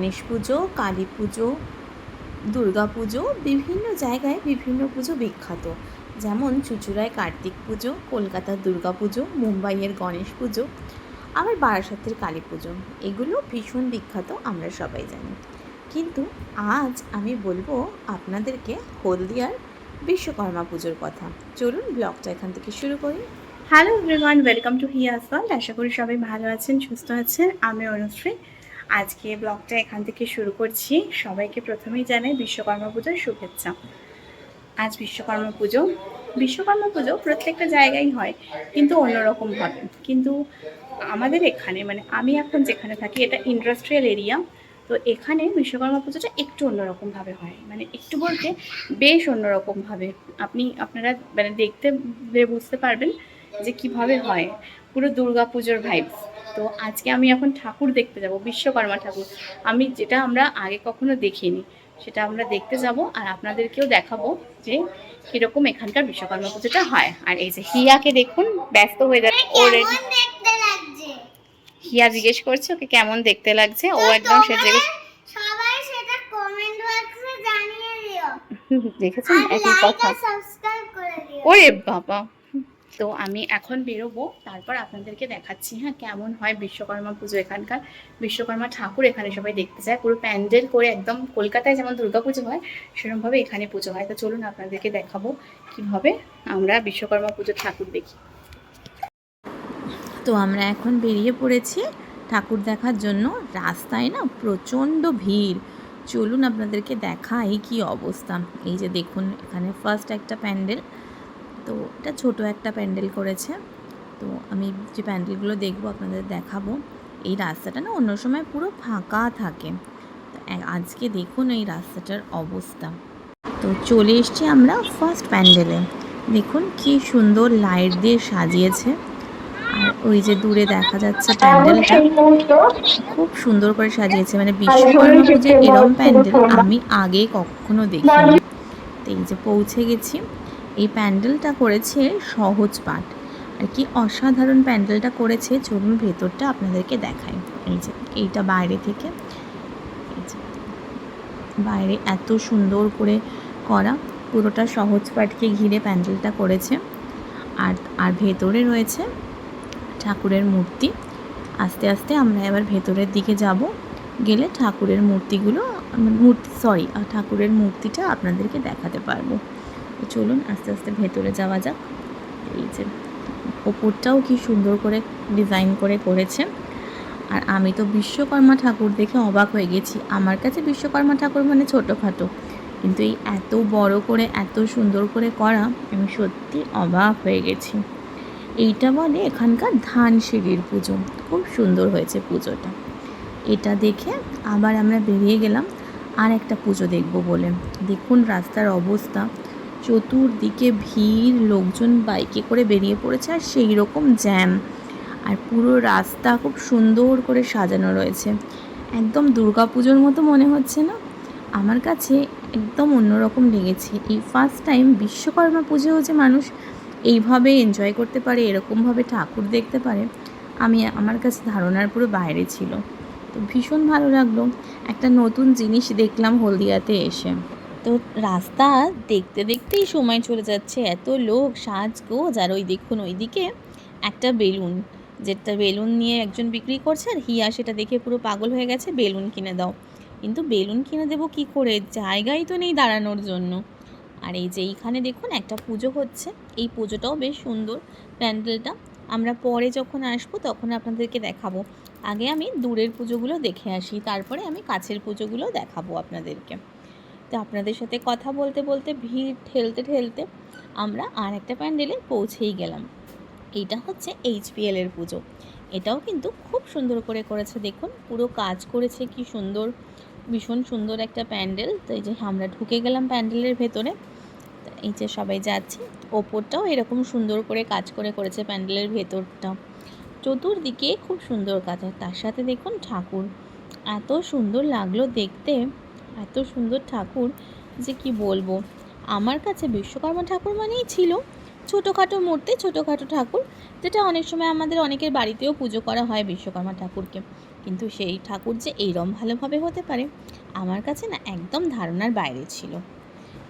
গণেশ পুজো, কালী পুজো, দুর্গা পুজো, বিভিন্ন জায়গায় বিভিন্ন পুজো বিখ্যাত। যেমন চুচুড়ায় কার্তিক পুজো, কলকাতার দুর্গা পুজো, মুম্বাইয়ের গণেশ পুজো, আবার বারাসাতের কালী পুজো। এগুলো ভীষণ বিখ্যাত, আমরা সবাই জানি। কিন্তু আজ আমি বলব আপনাদেরকে হলদিয়ার বিশ্বকর্মা পুজোর কথা। চলুন ব্লগটা এখান থেকে শুরু করি। Hello everyone welcome to Hiya's world আশা করি সবাই ভালো আছেন, সুস্থ আছেন। আমি অনুশ্রী। আজকে ব্লগটা এখান থেকে শুরু করছি। সবাইকে প্রথমেই জানাই বিশ্বকর্মা পুজোর শুভেচ্ছা। আজ বিশ্বকর্মা পুজো। বিশ্বকর্মা পুজো প্রত্যেকটা জায়গায় হয়, কিন্তু অন্যরকম ভাবে কিন্তু আমাদের এখানে মানে আমি এখন যেখানে থাকি, এটা ইন্ডাস্ট্রিয়াল এরিয়া তো এখানে বিশ্বকর্মা পুজোটা একটু অন্যরকমভাবে হয়। মানে একটু বলতে বেশ অন্যরকমভাবে। আপনি, আপনারা মানে দেখতে, বুঝতে পারবেন যে কীভাবে হয়। পুরো দুর্গা পুজোর ভাইবস তো আজকে আমি এখন ঠাকুর দেখতে যাব বিশ্বকর্মা ঠাকুর। আমি যেটা আমরা আগে কখনো দেখিনি সেটা আমরা দেখতে যাব আর আপনাদেরকেও দেখাবো যে কীরকম এখানকার বিশ্বকর্মা পুজোটা হয়। আর এই যে হিয়াকে দেখুন ব্যস্ত হয়ে যাচ্ছে ওর হিয়া জিজ্ঞেস করছে ওকে কেমন দেখতে লাগছে? ও একদম সে সবাই সেটা কমেন্ট বক্সে জানিয়ে দিও। দেখেছেন? একই কথা। ওরে বাবা! তো আমি এখন বেরোবো, তারপর আপনাদেরকে দেখাচ্ছি হ্যাঁ কেমন হয় বিশ্বকর্মা পুজো এখানকার। বিশ্বকর্মা ঠাকুর এখানে সবাই দেখতে যায়, পুরো প্যান্ডেল করে একদম কলকাতায় যেমন পুজো হয়, সেরকমভাবে এখানে পুজো হয়। তো চলুন আপনাদেরকে দেখাবো কীভাবে আমরা বিশ্বকর্মা পুজোর ঠাকুর দেখি। তো আমরা এখন বেরিয়ে পড়েছি ঠাকুর দেখার জন্য। রাস্তায় না প্রচণ্ড ভিড়। চলুন আপনাদেরকে দেখাই কি অবস্থা। এই যে দেখুন, এখানে ফার্স্ট একটা প্যান্ডেল। তো এটা ছোট একটা প্যান্ডেল করেছে। তো আমি যে প্যান্ডেলগুলো দেখব, আপনাদের দেখাবো, এই রাস্তাটা না অন্য সময় পুরো ফাঁকা থাকে। আজকে দেখুন এই রাস্তাটার অবস্থা। তো চলে এসছি আমরা ফার্স্ট প্যান্ডেলে। দেখুন কি সুন্দর লাইট দিয়ে সাজিয়েছে। আর ওই যে দূরে দেখা যাচ্ছে প্যান্ডেলটা, খুব সুন্দর করে সাজিয়েছে। মানে বিশ্বকর্মা পুজোর এরম প্যান্ডেল আমি আগে কখনো দেখিনি। তো এই যে পৌঁছে গেছি। এই প্যান্ডেলটা করেছে সহজ পাঠ। আর কি অসাধারণ প্যান্ডেলটা করেছে, চলুন ভেতরটা আপনাদেরকে দেখাই। এই যে, এইটা বাইরে থেকে। বাইরে এত সুন্দর করে করা, পুরোটা সহজ পাঠকে ঘিরে প্যান্ডেলটা করেছে। আর আর ভেতরে রয়েছে ঠাকুরের মূর্তি। আস্তে আস্তে আমরা এবার ভেতরের দিকে যাব। গেলে ঠাকুরের মূর্তিগুলো, মূর্তি, সরি ঠাকুরের মূর্তিটা আপনাদেরকে দেখাতে পারব। তো চলুন আস্তে আস্তে ভেতরে যাওয়া যাক। এই যে ওপরটাও কি সুন্দর করে ডিজাইন করে করেছে। আর আমি তো বিশ্বকর্মা ঠাকুর দেখে অবাক হয়ে গেছি। আমার কাছে বিশ্বকর্মা ঠাকুর মানে ছোটোখাটো। কিন্তু এই এত বড় করে, এত সুন্দর করে করা, আমি সত্যি অবাক হয়ে গেছি। এইটা বলে এখানকার ধান সিঁড়ির পুজো। খুব সুন্দর হয়েছে পুজোটা। এটা দেখে আবার আমরা বেরিয়ে গেলাম। আর একটা পুজো দেখব বলে। দেখুন রাস্তার অবস্থা। চতুর্দিকে ভিড়, লোকজন বাইকে করে বেরিয়ে পড়েছে আর সেই রকম জ্যাম আর পুরো রাস্তা খুব সুন্দর করে সাজানো রয়েছে। একদম দুর্গা পুজোর মতো মনে হচ্ছে না? আমার কাছে একদম অন্যরকম লেগেছে। এই ফার্স্ট টাইম বিশ্বকর্মা পুজোও যে মানুষ এইভাবে এনজয় করতে পারে, এরকমভাবে ঠাকুর দেখতে পারে, আমি আমার কাছে ধারণার পুরো বাইরে ছিল। তো ভীষণ ভালো লাগল। একটা নতুন জিনিস দেখলাম হলদিয়াতে এসে। তো রাস্তা দেখতে দেখতেই সময় চলে যাচ্ছে। এত লোক, সাজগোজ, আর ওই দেখুন ওইদিকে একটা বেলুন। যেটা বেলুন নিয়ে একজন বিক্রি করছে, আর হিয়া সেটা দেখে পুরো পাগল হয়ে গেছে, বেলুন কিনে দাও। কিন্তু বেলুন কিনে দেবো কি করে? জায়গাই তো নেই দাঁড়ানোর জন্য। আর এই যে এইখানে দেখুন একটা পুজো হচ্ছে। এই পুজোটাও বেশ সুন্দর প্যান্ডেলটা। আমরা পরে যখন আসব তখন আপনাদেরকে দেখাবো। আগে আমি দূরের পুজোগুলো দেখে আসি, তারপরে আমি কাছের পুজোগুলো দেখাবো আপনাদেরকে। তো আপনাদের সাথে কথা বলতে বলতে, ভিড় ঠেলতে ঠেলতে আমরা আর একটা প্যান্ডেলে পৌঁছেই গেলাম। এইটা হচ্ছে এইচপিএল এর পুজো। এটাও কিন্তু খুব সুন্দর করে করেছে। দেখুন, পুরো কাজ করেছে কি সুন্দর, ভীষণ সুন্দর একটা প্যান্ডেল। তো এই যে আমরা ঢুকে গেলাম প্যান্ডেলের ভেতরে এই যে সবাই যাচ্ছি, ওপরটাও এরকম সুন্দর করে কাজ করে করেছে প্যান্ডেলের ভেতরটা। চতুর্দিকে খুব সুন্দর কাজ আর তার সাথে দেখুন ঠাকুর। এত সুন্দর লাগল দেখতে। এত সুন্দর ঠাকুর যে কি বলব? আমার কাছে বিশ্বকর্মা ঠাকুর মানেই ছিল ছোটোখাটো মূর্তি, ছোটোখাটো ঠাকুর, যেটা অনেক সময় আমাদের অনেকের বাড়িতেও পুজো করা হয় বিশ্বকর্মা ঠাকুরকে। কিন্তু সেই ঠাকুর যে এইরম ভালোভাবে হতে পারে, আমার কাছে না একদম ধারণার বাইরে ছিল।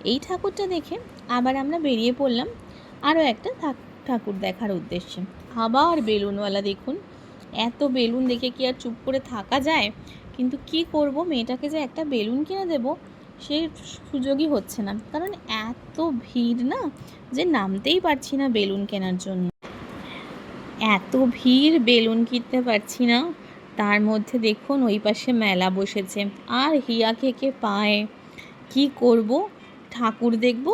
এই ঠাকুরটা দেখে আবার আমরা বেরিয়ে পড়লাম আরও একটা ঠাকুর দেখার উদ্দেশ্যে। আবার বেলুনওয়ালা দেখুন, এত বেলুন দেখে কি আর চুপ করে থাকা যায়? কিন্তু কি করব? মেয়েটাকে যে একটা বেলুন কিনে দেব সেই সুযোগই হচ্ছে না। কারণ এত ভিড় না যে নামতেই পারছি না বেলুন কেনার জন্য। এত ভিড় বেলুন কিনতে পারছি না। তার মধ্যে দেখুন, ওই পাশে মেলা বসেছে। আর হিয়া খেকে পায়? কি করব? ঠাকুর দেখব?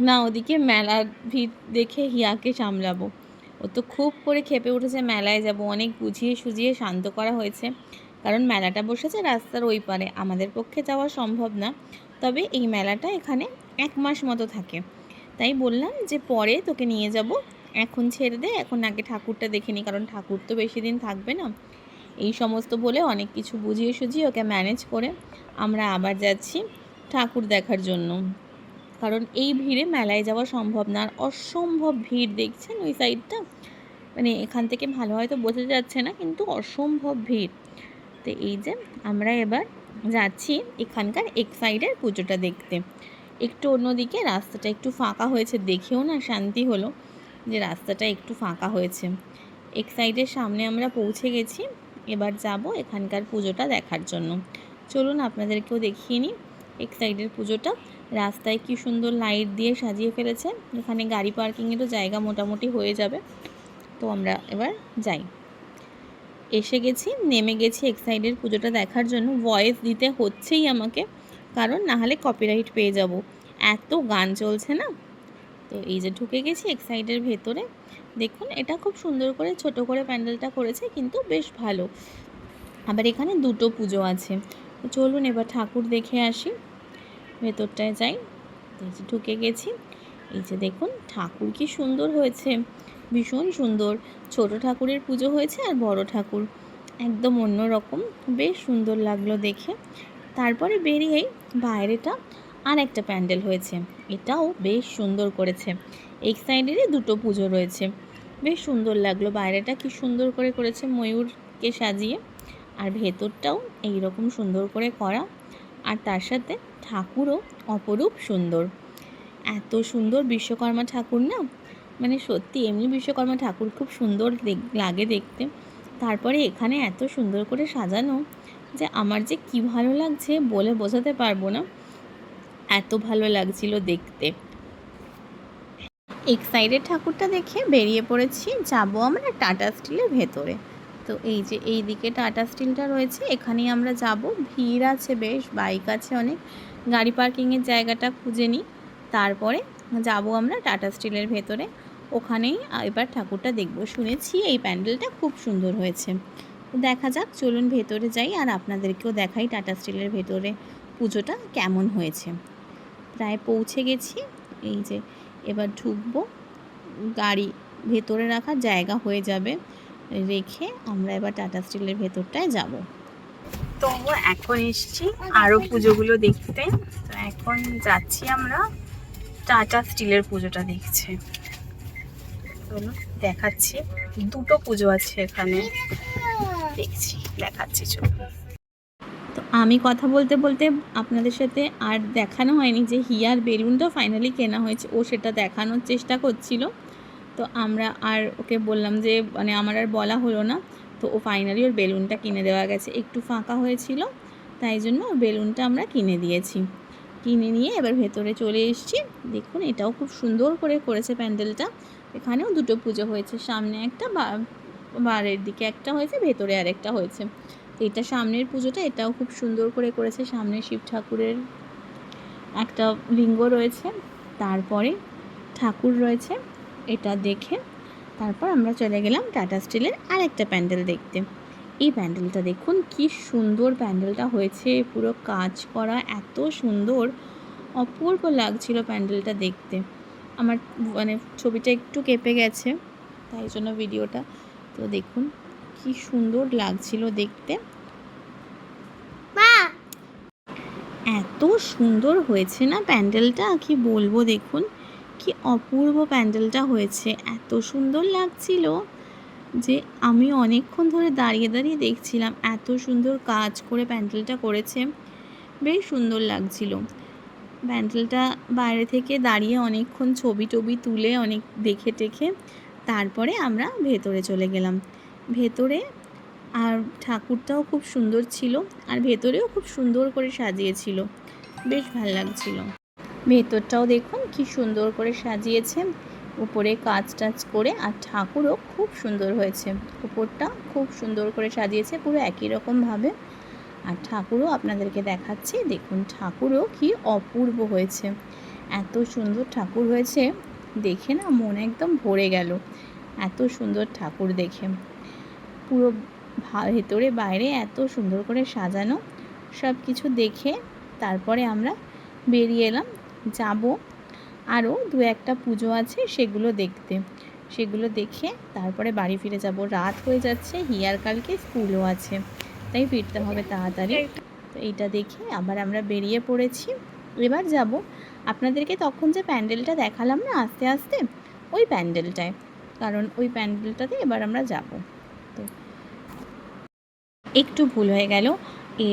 না, ওদিকে মেলার ভিড় দেখে হিয়াকে সামলাবো। ও তো খুব করে খেপে উঠেছে, মেলায় যাব। অনেক বুঝিয়ে সুঝিয়ে শান্ত করা হয়েছে। কারণ মেলাটা বসেছে রাস্তার ওই পারে। আমাদের পক্ষে যাওয়া সম্ভব না। তবে এই মেলাটা এখানে এক মাস মতো থাকে। তাই বললাম যে পরে তোকে নিয়ে যাব। এখন ছেড়ে দে, এখন আগে ঠাকুরটা দেখে নি, কারণ ঠাকুর তো বেশি দিন থাকবে না। এই সমস্ত বলে অনেক কিছু বুঝিয়ে সুঝিয়ে ওকে ম্যানেজ করে আমরা আবার যাচ্ছি ঠাকুর দেখার জন্য। কারণ এই ভিড়ে মেলায় যাওয়া সম্ভব না। আর অসম্ভব ভিড় দেখছেন ওই সাইডটা মানে এখান থেকে ভালো হয়তো বোঝা যাচ্ছে না, কিন্তু অসম্ভব ভিড়। তো এই যে আমরা এবার যাচ্ছি এখানকার এক সাইডের পুজোটা দেখতে। একটু অন্যদিকে রাস্তাটা একটু ফাঁকা হয়েছে দেখেও না শান্তি হলো যে রাস্তাটা একটু ফাঁকা হয়েছে। এক সাইডের সামনে আমরা পৌঁছে গেছি, এবার যাব এখানকার পুজোটা দেখার জন্য। চলুন আপনাদেরকেও দেখিয়ে নিই এক সাইডের পুজোটা। রাস্তায় কি সুন্দর লাইট দিয়ে সাজিয়ে ফেলেছে। এখানে গাড়ি পার্কিংয়েরও জায়গা মোটামুটি হয়ে যাবে। তো আমরা এবার যাই। এসে গেছি, নেমে গেছি এক সাইডের পুজোটা দেখার জন্য। ভয়েস দিতে হচ্ছেই আমাকে, কারণ না হলে কপিরাইট পেয়ে যাব। এত গান চলছে না? তো এই যে ঢুকে গেছি এক সাইডের ভেতরে। দেখুন, এটা খুব সুন্দর করে ছোট করে প্যান্ডেলটা করেছে, কিন্তু বেশ ভালো। আবার এখানে দুটো পুজো আছে। তো চলুন এবার ঠাকুর দেখে আসি। ভেতরটায় যাই। ঢুকে গেছি। এই যে দেখুন, ঠাকুর কি সুন্দর হয়েছে। ভীষণ সুন্দর। ছোট ঠাকুরের পুজো হয়েছে আর বড় ঠাকুর। একদম অন্য রকম। বেশ সুন্দর লাগল দেখে। তারপরে বেরিয়েই বাইরেটা আর একটা প্যান্ডেল হয়েছে। এটাও বেশ সুন্দর করেছে। এক সাইডেরই দুটো পুজো রয়েছে। বেশ সুন্দর লাগল। বাইরেটা কি সুন্দর করে করেছে ময়ূরকে সাজিয়ে। আর ভেতরটাও এই রকম সুন্দর করে করা। আর তার সাথে ঠাকুরও অপরূপ সুন্দর। এত সুন্দর বিশ্বকর্মা ঠাকুর না? মানে সত্যি এমনি বিশ্বকর্মা ঠাকুর খুব সুন্দর লাগে দেখতে। তারপরে এখানে এত সুন্দর করে সাজানো যে আমার যে কি ভালো লাগছে বলে বোঝাতে পারব না। এত ভালো লাগছিল দেখতে। এক সাইডের ঠাকুরটা দেখে বেরিয়ে পড়েছি, যাব আমরা টাটা স্টিলের ভেতরে। তো এই যে এই দিকে টাটা স্টিলটা রয়েছে, এখানেই আমরা যাব। ভিড় আছে বেশ, বাইক আছে অনেক। গাড়ি পার্কিংয়ের জায়গাটা খুঁজে নিই। তারপরে যাব আমরা টাটা স্টিলের ভেতরে। ওখানেই এবার ঠাকুরটা দেখব। শুনেছি এই প্যান্ডেলটা খুব সুন্দর হয়েছে। দেখা যাক, চলুন ভেতরে যাই আর আপনাদেরকেও দেখাই টাটা স্টিলের ভেতরে পুজোটা কেমন হয়েছে। প্রায় পৌঁছে গেছি, এই যে এবার ঢুকবো। গাড়ি ভেতরে রাখার জায়গা হয়ে যাবে, রেখে আমরা এবার টাটা স্টিলের ভেতরটায় যাব। তো এখন এসছি আরও পুজোগুলো দেখতে। তো এখন যাচ্ছি আমরা টাটা স্টিলের পুজোটা দেখছি। দেখাচ্ছি। দুটো পুজো আছে এখানে। দেখছি, দেখাচ্ছি চলো তো আমি কথা বলতে বলতে আপনাদের সাথে আর দেখানো হয়নি যে হিয়ার বেলুনটা ফাইনালি কেনা হয়েছে। ও সেটা দেখানোর চেষ্টা করছিল। তো আমরা আর ওকে বললাম যে মানে আমার আর বলা হলো না। তো ও ফাইনালি ওর বেলুনটা কিনে দেওয়া গেছে। একটু ফাঁকা হয়েছিল, তাই জন্য ওর বেলুনটা আমরা কিনে দিয়েছি। কিনে নিয়ে এবার ভেতরে চলে এসেছি। দেখুন, এটাও খুব সুন্দর করে করেছে প্যান্ডেলটা। এখানেও দুটো পুজো হয়েছে, সামনে একটা বারের দিকে একটা হয়েছে, ভেতরে আরেকটা হয়েছে। তো এটা সামনের পুজোটা, এটাও খুব সুন্দর করে করেছে, সামনে শিব ঠাকুরের একটা লিঙ্গ রয়েছে, তারপরে ঠাকুর রয়েছে, এটা দেখে তারপর আমরা চলে গেলাম টাটা স্টিলের আরেকটা প্যান্ডেল দেখতে। এই প্যান্ডেলটা দেখুন, কি সুন্দর প্যান্ডেলটা হয়েছে, পুরো কাজ করা এত সুন্দর, অপূর্ব লাগছিল প্যান্ডেলটা দেখতে। আমার মানে ছবিটা একটু কেঁপে গেছে তাই জন্য ভিডিওটা। তো দেখুন কি সুন্দর লাগছিল দেখতে। এত সুন্দর হয়েছে না প্যান্ডেলটা? কি বলব দেখুন কি অপূর্ব প্যান্ডেলটা হয়েছে। এত সুন্দর লাগছিল যে আমি অনেকক্ষণ ধরে দাঁড়িয়ে দাঁড়িয়ে দেখছিলাম এত সুন্দর কাজ করে প্যান্ডেলটা করেছে। বেশ সুন্দর লাগছিল। প্যান্ডেলটা বাইরে থেকে দাঁড়িয়ে অনেকক্ষণ ছবি টবি তুলে অনেক দেখে টেখে তারপরে আমরা ভেতরে চলে গেলাম। ভেতরে আর ঠাকুরটাও খুব সুন্দর ছিল আর ভেতরেও খুব সুন্দর করে সাজিয়েছিল। বেশ ভালো লাগছিল। ভেতরটাও দেখুন কি সুন্দর করে সাজিয়েছে। উপরে কাজ টাজ করে আর ঠাকুরও খুব সুন্দর হয়েছে। উপরটা খুব সুন্দর করে সাজিয়েছে, পুরো একই রকমভাবে আর ঠাকুরও আপনাদেরকে দেখাচ্ছি। দেখুন, ঠাকুরও কি অপূর্ব হয়েছে। এত সুন্দর ঠাকুর হয়েছে, দেখে না মন একদম ভরে গেল। এত সুন্দর ঠাকুর দেখে। পুরো ভেতরে, বাইরে এত সুন্দর করে সাজানো। সব কিছু দেখে তারপরে আমরা বেরিয়ে এলাম। যাব আরও দু একটা পুজো আছে সেগুলো দেখতে। সেগুলো দেখে তারপরে বাড়ি ফিরে যাব। রাত হয়ে যাচ্ছে, হিয়ার কালকে স্কুলও আছে। তাই ফিরতে হবে তাড়াতাড়ি। তো এইটা দেখে আবার আমরা বেরিয়ে পড়েছি। এবার যাব আপনাদেরকে তখন যে প্যান্ডেলটা দেখালাম না আস্তে আস্তে ওই প্যান্ডেলটায়। কারণ ওই প্যান্ডেলটাতে এবার আমরা যাব। তো একটু ভুল হয়ে গেল।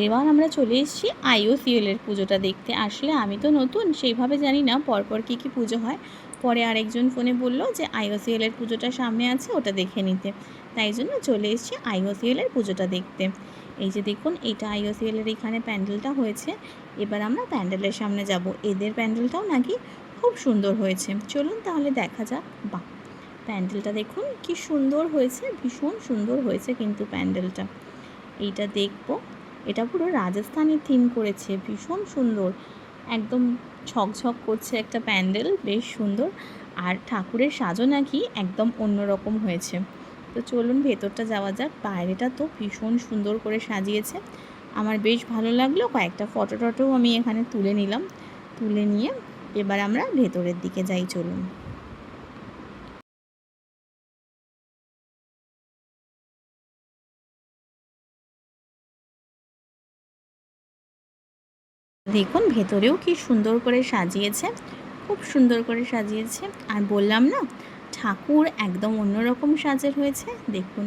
এবার আমরা চলে এসেছি আইওসিএল এর পুজোটা দেখতে। আসলে আমি তো নতুন সেইভাবে জানি না পরপর কী কী পুজো হয়। পরে আরেকজন ফোনে বলল যে আইওসিএল এর পুজোটা সামনে আছে ওটা দেখে নিতে। তাই জন্য চলে এসেছি আইওসিএল এর পুজোটা দেখতে। এই যে দেখুন এটা আইওসিএল এর এখানে প্যান্ডেলটা হয়েছে। এবার আমরা প্যান্ডেলের সামনে যাব। এদের প্যান্ডেলটাও নাকি খুব সুন্দর হয়েছে। চলুন তাহলে দেখা যাক। বাহ! প্যান্ডেলটা দেখুন, কি সুন্দর হয়েছে, ভীষণ সুন্দর হয়েছে কিন্তু প্যান্ডেলটা। এইটা দেখব। এটা পুরো রাজস্থানের থিম করেছে, ভীষণ সুন্দর। একদম ঝকঝক করছে একটা প্যান্ডেল, বেশ সুন্দর। আর ঠাকুরের সাজও নাকি একদম অন্যরকম হয়েছে। তো চলুন ভেতরটা যাওয়া যাক। বাইরেটা তো ভীষণ সুন্দর করে সাজিয়েছে। আমার বেশ ভালো লাগল। কয়েকটা ফটো টটোও আমি এখানে তুলে নিলাম। তুলে নিয়ে এবার আমরা ভেতরের দিকে যাই, চলুন। দেখুন, ভেতরেও কি সুন্দর করে সাজিয়েছে। খুব সুন্দর করে সাজিয়েছে। আর বললাম না ঠাকুর একদম অন্যরকম সাজের হয়েছে। দেখুন,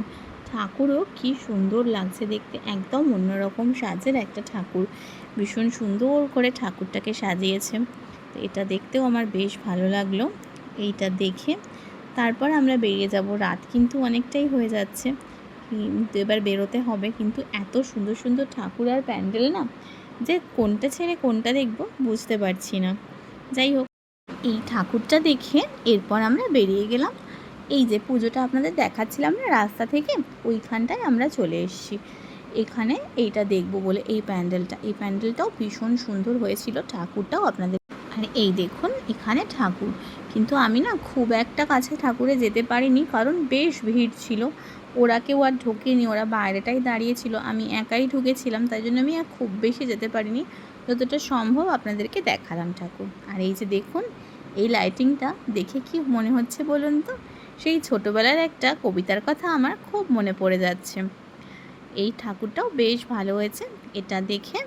ঠাকুরও কি সুন্দর লাগছে দেখতে। একদম অন্যরকম সাজের একটা ঠাকুর। ভীষণ সুন্দর করে ঠাকুরটাকে সাজিয়েছে। তো এটা দেখতেও আমার বেশ ভালো লাগল। এইটা দেখে তারপর আমরা বেরিয়ে যাব। রাত কিন্তু অনেকটাই হয়ে যাচ্ছে। কিন্তু এবার বেরোতে হবে। কিন্তু এত সুন্দর সুন্দর ঠাকুর আর প্যান্ডেল না, যে কোনটা ছেড়ে কোনটা দেখব বুঝতে পারছি না। যাই হোক। এই ঠাকুরটা দেখে এরপর আমরা বেরিয়ে গেলাম। এই যে পুজোটা আপনাদের দেখাচ্ছিলাম না, রাস্তা থেকে ওইখানটায় আমরা চলে এসেছি। এখানে এইটা দেখব বলে এই প্যান্ডেলটা। এই প্যান্ডেলটাও ভীষণ সুন্দর হয়েছিল, ঠাকুরটাও আপনাদের আর এই দেখুন, এখানে ঠাকুর। কিন্তু আমি না খুব একটা কাছে ঠাকুরে যেতে পারিনি, কারণ বেশ ভিড় ছিল। ওরা কেউ আর ঢোকেনি, ওরা বাইরেটাই দাঁড়িয়েছিল আমি একাই ঢুকেছিলাম, তাই জন্য আমি আর খুব বেশি যেতে পারিনি। যতটা সম্ভব আপনাদেরকে দেখালাম ঠাকুর। আর এই যে দেখুন, এই লাইটিংটা দেখে কি মনে হচ্ছে বলুন তো? সেই ছোটোবেলার একটা কবিতার কথা আমার খুব মনে পড়ে যাচ্ছে। এই ঠাকুরটাও বেশ ভালো হয়েছে, এটা দেখে।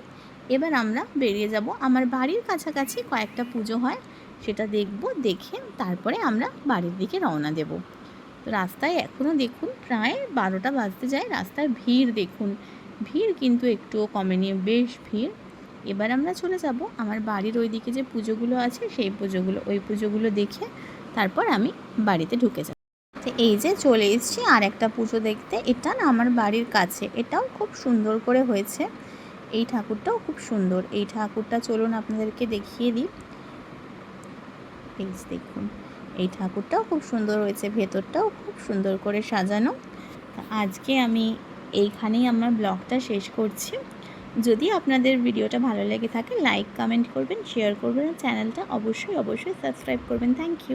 এবার আমরা বেরিয়ে যাব। আমার বাড়ির কাছাকাছি কয়েকটা পুজো হয়, সেটা দেখব, দেখে তারপরে আমরা বাড়ির দিকে রওনা দেব। তো রাস্তায় এখনও দেখুন, প্রায় বারোটা বাজতে যায়। রাস্তায় ভিড় দেখুন। ভিড় কিন্তু একটুও কমেনি, বেশ ভিড়। এবার আমরা চলে যাব আমার বাড়ির ওইদিকে যে পুজোগুলো আছে, সেই পুজোগুলো। ওই পুজোগুলো দেখে তারপর আমি বাড়িতে ঢুকে যাব। তো এই যে চলে এসেছি আর একটা পুজো দেখতে। এটা না আমার বাড়ির কাছে। এটাও খুব সুন্দর করে হয়েছে। এই ঠাকুরটাও খুব সুন্দর। এই ঠাকুরটা চলুন আপনাদেরকে দেখিয়ে দিই। এই দেখুন, এই ঠাকুরটাও খুব সুন্দর হয়েছে। ভেতরটাও খুব সুন্দর করে সাজানো। আজকে আমি এইখানেই আমার ব্লগটা শেষ করছি। যদি আপনাদের ভিডিওটা ভালো লেগে থাকে লাইক কমেন্ট করবেন শেয়ার করবেন চ্যানেলটা অবশ্যই অবশ্যই সাবস্ক্রাইব করবেন। Thank you